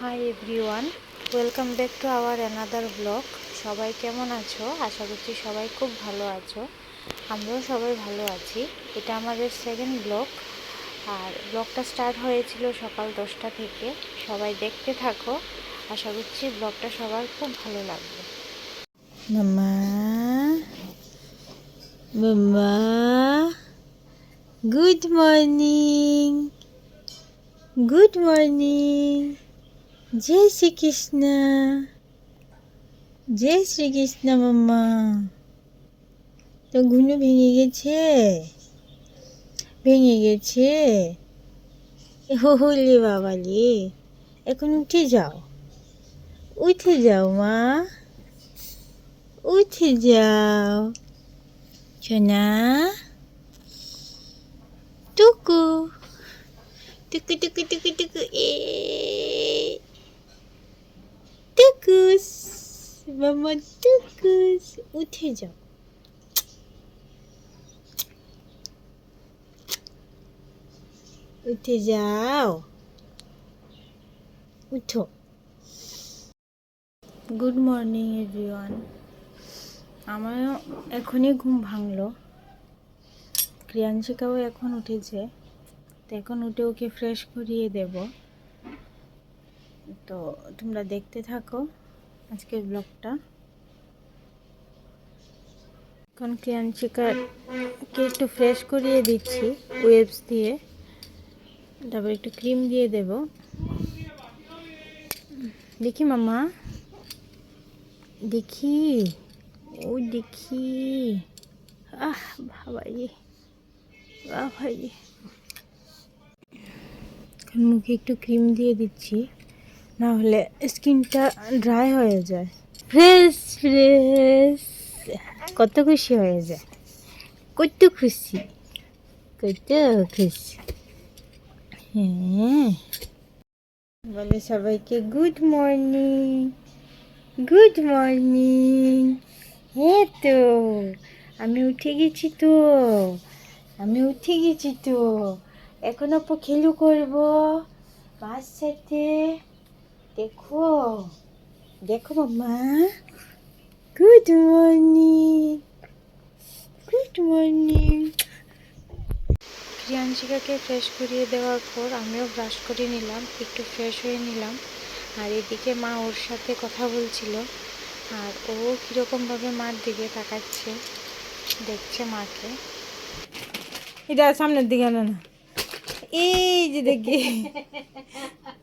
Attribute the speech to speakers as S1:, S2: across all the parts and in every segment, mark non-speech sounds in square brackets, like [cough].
S1: Hi everyone welcome back to our another blog সবাই কেমন আছো? আশা করছি সবাই খুব ভালো আছো। আমরাও সবাই ভালো আছি। এটা আমাদের সেকেন্ড ব্লগ আর ব্লগটা স্টার্ট হয়েছিল সকাল দশটা থেকে। সবাই দেখতে থাকো। আশা করছি ব্লগটা সবার খুব ভালো লাগবে। মামা। গুড মর্নিং গুড মর্নিং জয় শ্রীকৃষ্ণ জয় শ্রীকৃষ্ণ মাম্মা তো ঘুনু ভেঙে গেছে। ভেঙে গেছে। হলি বাবালি এখন উঠে যাও। উঠে যাও, মা। উঠে যাও। সোনা টুকু টুকু টুকু টুকু টুকু, এ। টুকুস মামা টুকুস উঠে যাও উঠে যাও উঠো গুড মর্নিং এভরিওয়ান আমারও এখনই ঘুম ভাঙলো ক্রিয়াংশিকাও এখন উঠেছে তো এখন উঠে ওকে ফ্রেশ করিয়ে দেব তো তোমরা দেখতে থাকো আজকের ব্লগটা। এখন ক্রিয়াংশিকাকে একটু ফ্রেশ করিয়ে দিচ্ছি ওয়েবস দিয়ে। তারপর একটু ক্রিম দিয়ে দেব। দেখি মামা দেখি। ও দেখি। আহ বাবাই বাবাই এখন মুখে একটু ক্রিম দিয়ে দিচ্ছি। না হলে স্কিনটা ড্রাই হয়ে যায়। Fresh fresh. কত খুশি হয়ে যায়। কত খুশি। কত খুশি। হ্যাঁ। বলে সবাইকে গুড মর্নিং গুড মর্নিং হ্যাঁ তো, আমি উঠে গেছি তো। আমি উঠে গেছি তো। এখন অপ খেলু করব। মার সাথে দেখো। দেখো মাম্মা। গুড মর্নিং গুড মর্নিং প্রিয়াংশিকাকে ফ্রেশ করিয়ে দেওয়ার পর আমিও ব্রাশ করে নিলাম একটু ফ্রেশ হয়ে নিলাম। আর এদিকে মা ওর সাথে কথা বলছিল। আর ও কীরকমভাবে মার দিকে তাকাচ্ছে দেখছে মাকে। এটা সামনের দিকে না না। এই যে দেখি। [laughs]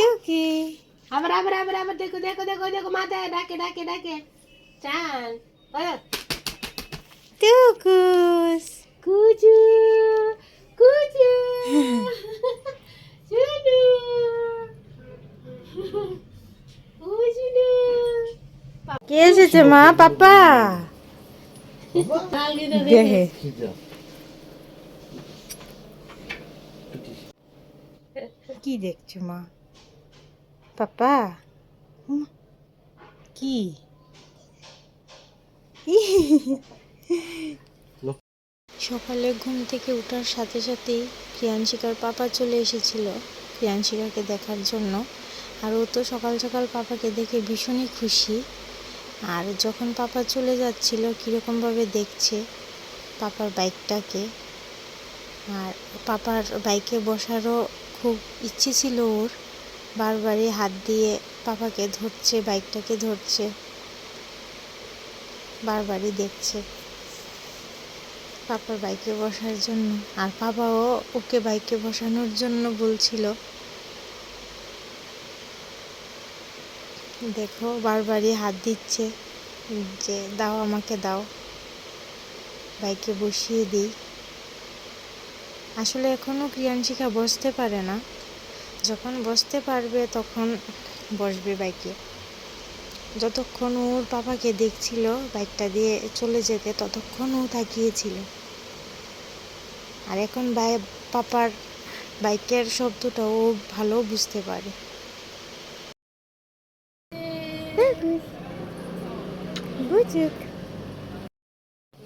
S1: টুকি
S2: আবার আবার আবার আবার দেখো দেখো দেখো দেখো মাথায় ডাকে ডাকে ডাকে চান বলো
S1: টুকুস
S2: কুচু কুচু চুনু কুচুনু
S1: কে এসেছে মা পাপা দেখে কি দেখছ মা পাপা কি [laughs] সকালে ঘুম থেকে ওঠার সাথে সাথেই প্রিয়াংশিকার পাপা চলে এসেছিল প্রিয়াংশিকাকে দেখার জন্য। আর ও তো সকাল সকাল পাপাকে দেখে ভীষণই খুশি। আর যখন পাপা চলে যাচ্ছিল কীরকমভাবে দেখছে পাপার বাইকটাকে। আর পাপার বাইকে বসারও খুব ইচ্ছে ছিল ওর। বারবারই হাত দিয়ে পাপাকে ধরছে, বাইকটাকে ধরছে, বারবারই দেখছে পাপার বাইকে বসার জন্য। আর পাপাও ওকে বাইকে বসানোর জন্য বলছিল, দেখো, বারবারই হাত দিচ্ছে যে, দাও আমাকে দাও, বাইকে বসিয়ে দিই। আসলে এখনও ক্রিয়াংশিকা বসতে পারে না। যখন বসতে পারবে তখন বসবে বাইকে। যতক্ষণ ওর পাপাকে দেখছিল বাইকটা দিয়ে চলে যেতে, ততক্ষণ ও তাকিয়েছিল। আর এখন বাই, পাপার বাইকের শব্দটা ও ভালো বুঝতে পারে।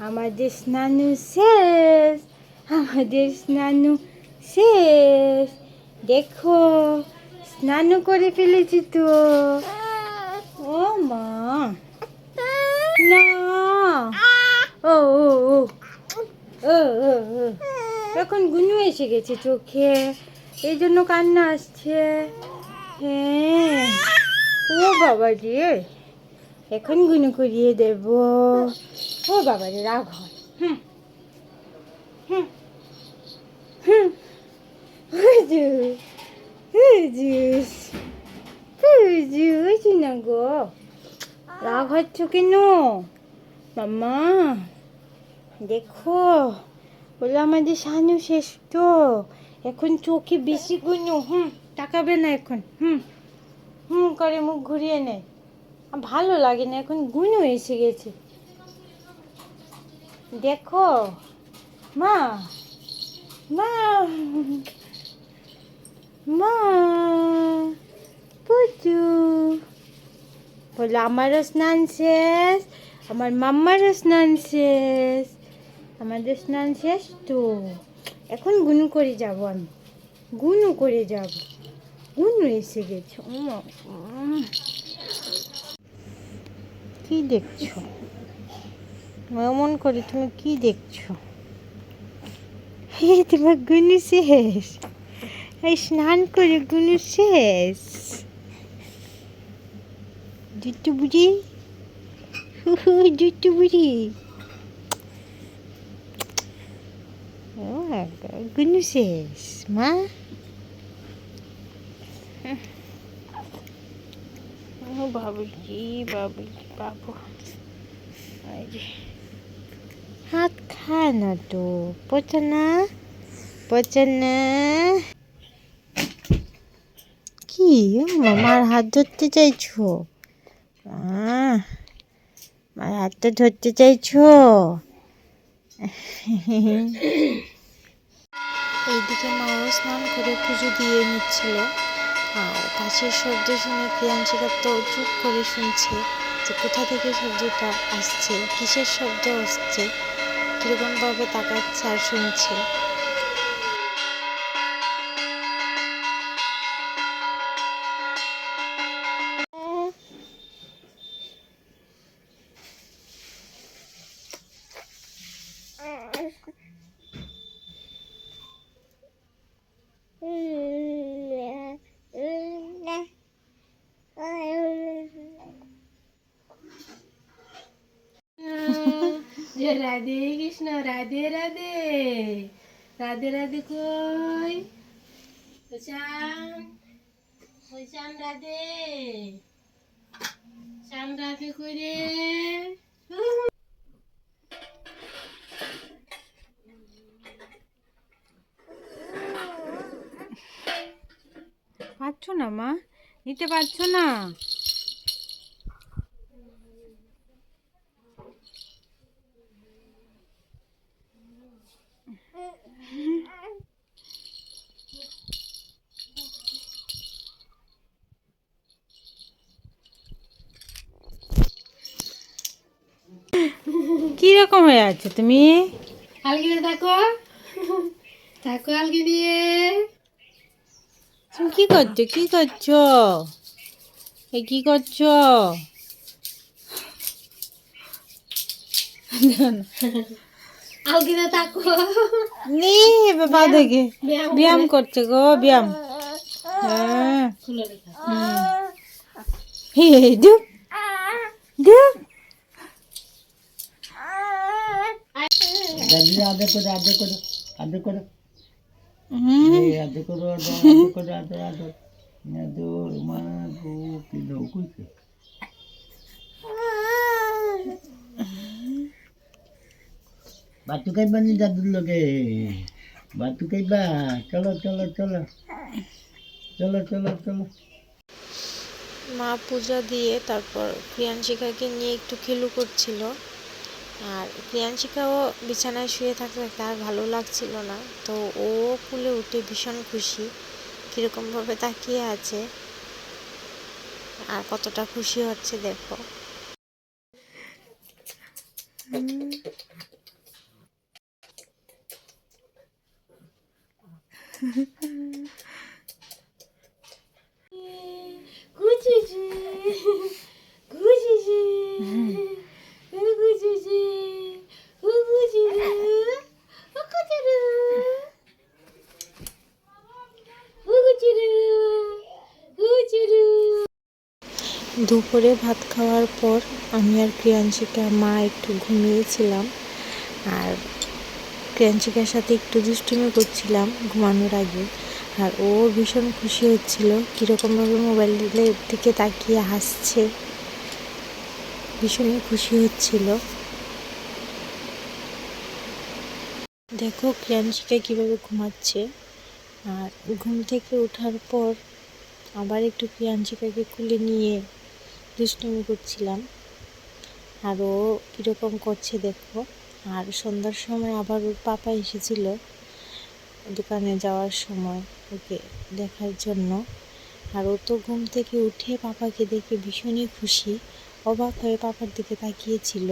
S1: আমাদের স্নানু শেষ, আমাদের স্নানু শেষ। দেখো, স্নানও করে ফেলেছি তো। ও মা। না। ও ও এখন গুনু এসে গেছে চোখে। এই জন্য কান্না আসছে। হ্যাঁ। ও বাবা রে। এখন গুনু করিয়ে দেব। ও বাবা রে, রাগ হয়। হুম। হুম। না গো রাগ হচ্ছ কেন মাম্মা দেখো বলে আমাদের সানু শেষ তো এখন চোখে বেশি গুনো হুম তাকাবে না এখন হুম হুম করে মুখ ঘুরিয়ে নেয় ভালো লাগে না এখন গুনো এসে গেছে দেখো মা মা মা পুচু বলে, আমারও স্নান শেষ, আমার মাম্মারও স্নান শেষ, আমাদের স্নান শেষ তো। এখন গুনু করে যাব আমি। গুনু করে যাব। গুনু এসে গেছে। কি দেখছ? এমন করে তুমি কি দেখছ? [laughs] তোমার গুনু শেষ। এই স্নান করে গুনু শেষ জুট্টু বুড়ি জুট্টু বুড়ি গুনু শেষ মা বাবুজি বাবুজি বাবু। হাত খায় না তো পচে না পচে না কি মামার হাত ধরতে চাইছো? আমার হাতটা ধরতে চাইছো? এইদিকে মাও স্নান করে পুজো দিয়ে নিচ্ছিল। কাছের শব্দ শুনে প্রিয়াংশিকা তো চুপ করে শুনছে যে কোথা থেকে শব্দটা আসছে, কিসের শব্দ আসছে, কীরকমভাবে তাকাচ্ছে আর শুনছে।
S2: রাধে কৃষ্ণ, রাধে রাধে। রাধে রাধে কই? শ্যাম ওই শ্যাম রাধে? শ্যাম রাধে কই রে?
S1: পারছ না মা? নিতে পারছ না? কি রকম হয়ে আছো তুমি?
S2: আলগি থাকো থাকো আলগি দিয়ে
S1: তুমি কি করছ? কি করছ? এই কি করছ?
S2: আলগি থাকো
S1: নে বাবা দেখে।
S2: ব্যায়াম
S1: করছে গো ব্যায়াম। হ্যাঁ। হে দুপ দুপ
S3: দাদি আদর করো আদর করো আদর করো। আদর মা গো কি দাও কইছে বাতু খাইবা নি দাদুর লগে? বাতু খাইবা চলো চলো চলো। চলো চলো চলো।
S1: মা পূজা দিয়ে তারপর প্রিয়াংশিকাকে নিয়ে একটু খেলু করছিল। আর প্রিয়াংশিকাও বিছানায় শুয়ে থাকতে থাকতে আর ভালো লাগছিল না। তো ও কুলে উঠে ভীষণ খুশি। কীরকমভাবে তাকিয়ে আছে আর কতটা খুশি হচ্ছে দেখো। Gucci, দুপুরে ভাত খাওয়ার পর আমি আর প্রিয়াঞ্চিকা মা একটু ঘুমিয়েছিলাম আর প্রিয়াঞ্চিকার সাথে একটু দুষ্টুমি করছিলাম ঘুমানোর আগে। আর ও ভীষণ খুশি হচ্ছিল, কীরকমভাবে মোবাইলের দিকে তাকিয়ে হাসছে। ভীষণই খুশি হচ্ছিল। দেখো প্রিয়াংশিকা কীভাবে ঘুমাচ্ছে। আর ঘুম থেকে ওঠার পর আবার একটু প্রিয়াংশিকাকে খুলে নিয়ে দুষ্টুমি করছিলাম। আর ও কীরকম করছে দেখো। আর সন্ধ্যার সময় আবার ওর পাপা এসেছিল দোকানে যাওয়ার সময় ওকে দেখার জন্য। আর ও তো ঘুম থেকে উঠে পাপাকে দেখে ভীষণই খুশি। অবাক হয়ে পাপার দিকে তাকিয়েছিল।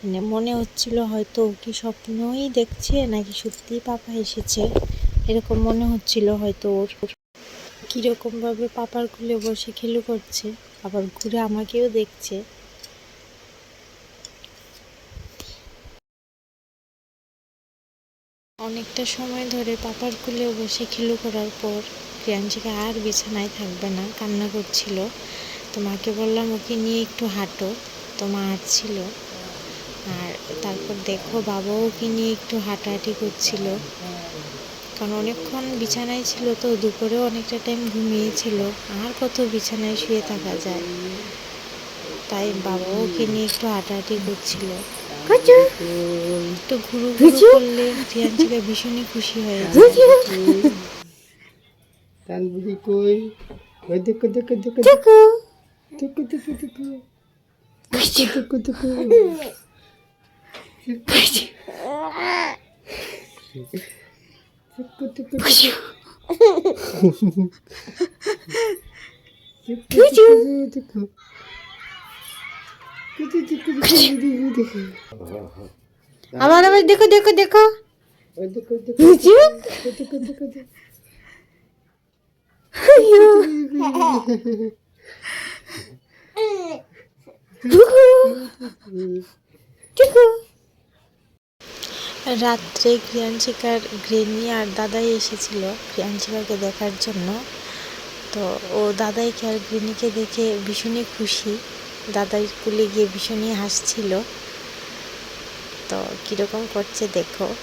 S1: মানে মনে হচ্ছিল হয়তো কি স্বপ্নই দেখছে নাকি সত্যিই পাপা এসেছে। এরকম মনে হচ্ছিল হয়তো ওর। কীরকমভাবে পাপার কোলে বসে খেলু করছে, আবার ঘুরে আমাকেও দেখছে। অনেকটা সময় ধরে পাপার কোলে বসে খেলু করার পর প্রিয়াংশিকা আর বিছানায় থাকবে না, কান্না করছিল। তো মাকে বললাম ওকে নিয়ে একটু হাঁটো তো মা হাঁটছিল আর তারপর দেখো বাবাও ওকে নিয়ে একটু হাঁটাহাঁটি করছিল। কারণ অনেকক্ষণ বিছানায় ছিল তো দুপুরেও অনেকটা টাইম ঘুমিয়েছিল। আর কত বিছানায় শুয়ে থাকা যায়। তাই বাবাও ওকে নিয়ে একটু হাঁটাহাঁটি করছিল। একটু ঘুরু ঘুরু করলে প্রিয়াঞ্চিকা ভীষণই খুশি হয়ে যায়।
S3: তান বুঝি কই? ওই দেখো দেখো। দেখো। トゥクトゥクトゥク。ト
S2: ゥクトゥク
S3: トク。トクトク。トク。トクトクトク。あばらば
S1: でこでこでこ。
S3: 宇宙ふゆ。
S1: রাত্রে প্রিয়াঞ্চিকার গ্রেনি আর দাদাই এসেছিল প্রিয়াঞ্চিকাকে দেখার জন্য। তো ও দাদাইকে আর গ্রেনিকে দেখে ভীষণই খুশি। দাদাই কুলে গিয়ে ভীষণই হাসছিল। তো কীরকম করছে দেখো।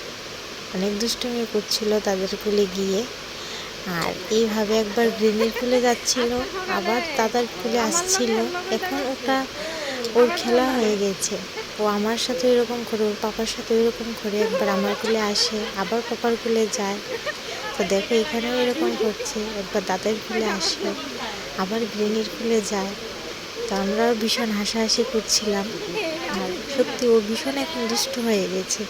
S1: অনেক দুষ্টুমি করছিল তাদের কুলে গিয়ে। আর এইভাবে একবার গ্রেনির কুলে যাচ্ছিল, আবার দাদার কুলে আসছিল। এখন ওটা ওর খেলা হয়ে গেছে। ও আমার সাথে এরকম করে, ওর পাপার সাথে এরকম করে একবার আমার কুলে আসে, আবার পাপার কুলে যায়। তো দেখো এখানেও এরকম করছে একবার দাদার কুলে আসে, আবার গ্রেনির কুলে যায়। তো আমরাও ভীষণ হাসাহাসি করছিলাম। আর সত্যি ও ভীষণ এখন দুষ্ট হয়ে গেছে।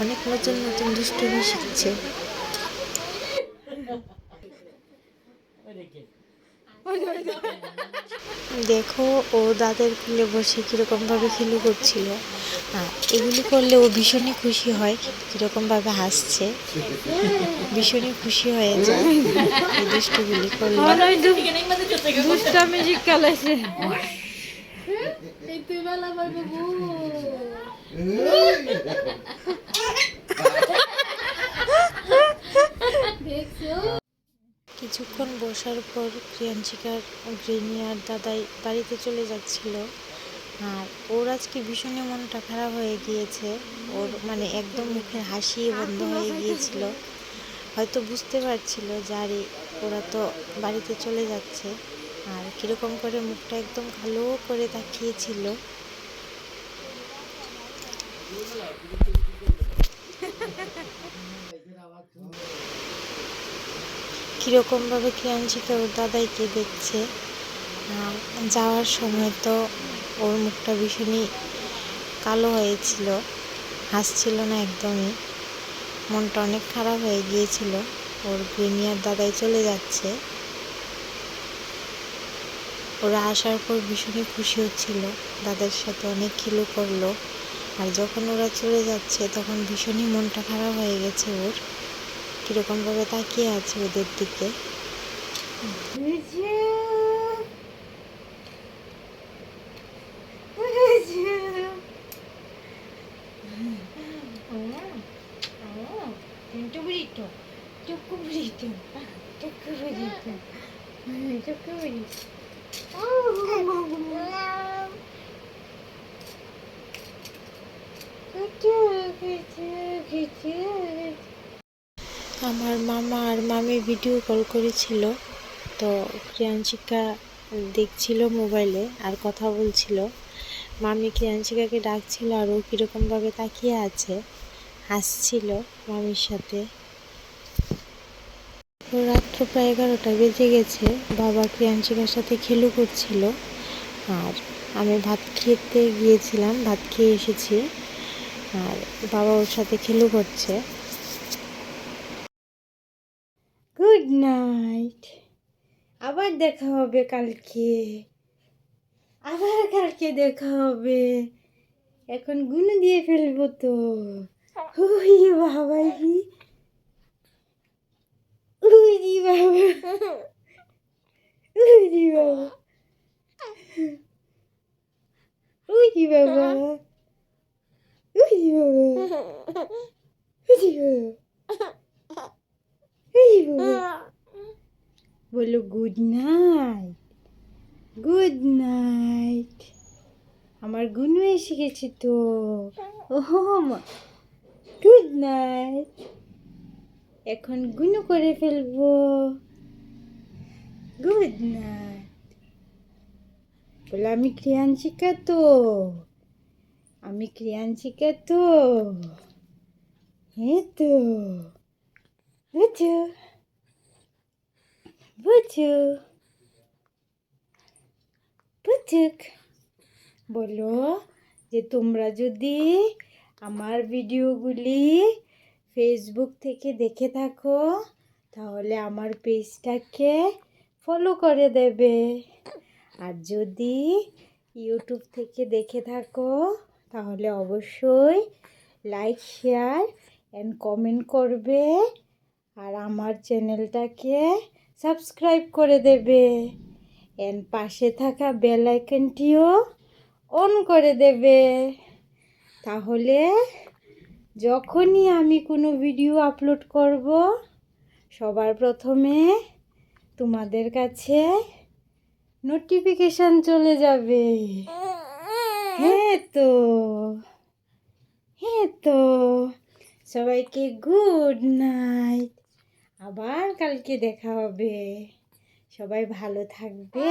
S1: অনেক নতুন নতুন দুষ্টুমি শিখছে। দেখো ও দাদের কুলে বসে কীরকমভাবে খেলু করছিল। আর এগুলি করলে ও ভীষণই খুশি হয় কীরকমভাবে হাসছে। ভীষণই খুশি হয়ে যায় এই দুষ্টুগুলি করলে।
S2: দুষ্টামি দেখছ?
S1: কিছুক্ষণ বসার পর প্রিয়াঞ্চিকার গ্রেনি আর দাদাই বাড়িতে চলে যাচ্ছিল। আর ওর আজকে ভীষণই মনটা খারাপ হয়ে গিয়েছে। ওর মানে একদম মুখের হাসি বন্ধ হয়ে গিয়েছিল। হয়তো বুঝতে পারছিল যে, আরে, ওরা তো বাড়িতে চলে যাচ্ছে। আর কীরকম করে মুখটা একদম কালো করে তাকিয়েছিল। [laughs] কীরকমভাবে ক্রিয়াঞ্চিকা ওর দাদাইকে দেখছে? যাওয়ার সময় তো ওর মুখটা ভীষণই কালো হয়েছিল, হাসছিল না একদমই। মনটা অনেক খারাপ হয়ে গিয়েছিল, ওর গ্রেনিয়ার দাদাই চলে যাচ্ছে। ওরা আসার পর ভীষণই খুশি হচ্ছিল, দাদার সাথে অনেক খেলো করল। আর যখন ওরা চলে যাচ্ছে, তখন ভীষণই মনটা খারাপ হয়ে গেছে ওর। কীরকমভাবে তাকিয়ে আছে ওদের দিকে
S2: Good job, good job, good job.
S1: আমার মামা আর মামি ভিডিও কল করেছিল। তো ক্রিয়াঞ্চিকা দেখছিল মোবাইলে আর কথা বলছিল। মামি ক্রিয়াঞ্চিকাকে ডাকছিল আর ও কীরকমভাবে তাকিয়ে আছে, হাসছিল মামির সাথে। রাত্র প্রায় এগারোটা বেজে গেছে, বাবা ক্রিয়াঞ্চিকার সাথে খেলু করছিল। আর আমি ভাত খেতে গিয়েছিলাম, ভাত খেয়ে এসেছি। আর বাবা ওর সাথে খেলু করছে। গুড নাইট আবার দেখা হবে কালকে। আবার কালকে দেখা হবে। এখন গুণ দিয়ে ফেলব তো। উই বাবা কি উই বাবা। উই বাবা। উই বাবা। উই বাবা। উই বাবা এই বাবা। বলো গুড নাইট গুড নাইট আমার গুনু এসে গেছে তো। ওহো গুড নাইট এখন গুনু করে ফেলব। গুড নাইট বলে, আমি ক্রিয়াঞ্চিকা তো। আমি ক্রিয়াঞ্চিকা তো। হ্যাঁ তো। বুঝো বুঝো বুঝুক বলো যে তোমরা যদি আমার ভিডিওগুলি ফেসবুক থেকে দেখে থাকো, তাহলে আমার পেজটাকে ফলো করে দেবে। আর যদি ইউটিউব থেকে দেখে থাকো, তাহলে অবশ্যই লাইক শেয়ার অ্যান্ড কমেন্ট করবে। আর আমার চ্যানেলটাকে সাবস্ক্রাইব করে দেবে। অ্যান্ড পাশে থাকা বেল আইকনটিও অন করে দেবে। তাহলে যখনই আমি কোনো ভিডিও আপলোড করব, সবার প্রথমে তোমাদের কাছে নোটিফিকেশান চলে যাবে। হ্যাঁ তো হ্যাঁ তো, সবাইকে গুড নাইট। আবার কালকে দেখা হবে। সবাই ভালো থাকবে।